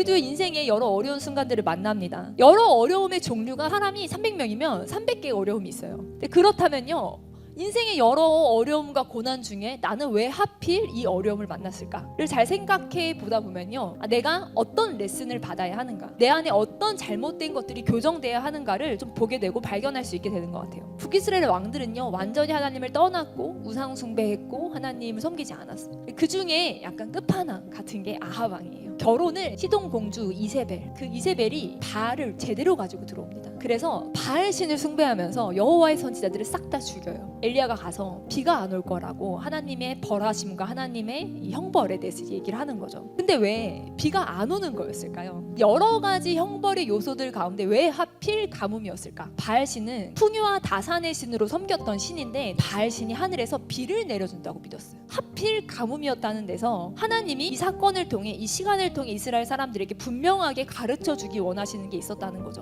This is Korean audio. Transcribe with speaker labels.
Speaker 1: 우리도 인생에 여러 어려운 순간들을 만납니다. 여러 어려움의 종류가 사람이 300명이면 300개의 어려움이 있어요. 그렇다면요. 인생의 여러 어려움과 고난 중에 나는 왜 하필 이 어려움을 만났을까를 잘 생각해 보다 보면요. 아, 내가 어떤 레슨을 받아야 하는가, 내 안에 어떤 잘못된 것들이 교정돼야 하는가를 좀 보게 되고 발견할 수 있게 되는 것 같아요. 북이스라엘 왕들은요, 완전히 하나님을 떠났고 우상 숭배했고 하나님을 섬기지 않았어요. 그 중에 약간 끝판왕 같은 게 아합 왕이에요. 결혼을 시동 공주 이세벨, 그 이세벨이 바알을 제대로 가지고 들어옵니다. 그래서 바알 신을 숭배하면서 여호와의 선지자들을 싹 다 죽여요. 엘리야가 가서 비가 안 올 거라고 하나님의 벌하심과 하나님의 이 형벌에 대해서 얘기를 하는 거죠. 근데 왜 비가 안 오는 거였을까요? 여러 가지 형벌의 요소들 가운데 왜 하필 가뭄이었을까? 바알 신은 풍요와 다산의 신으로 섬겼던 신인데 바알 신이 하늘에서 비를 내려준다고 믿었어요. 하필 가뭄이었다는 데서 하나님이 이 사건을 통해 이 시간을 통해 이스라엘 사람들에게 분명하게 가르쳐 주기 원하시는 게 있었다는 거죠.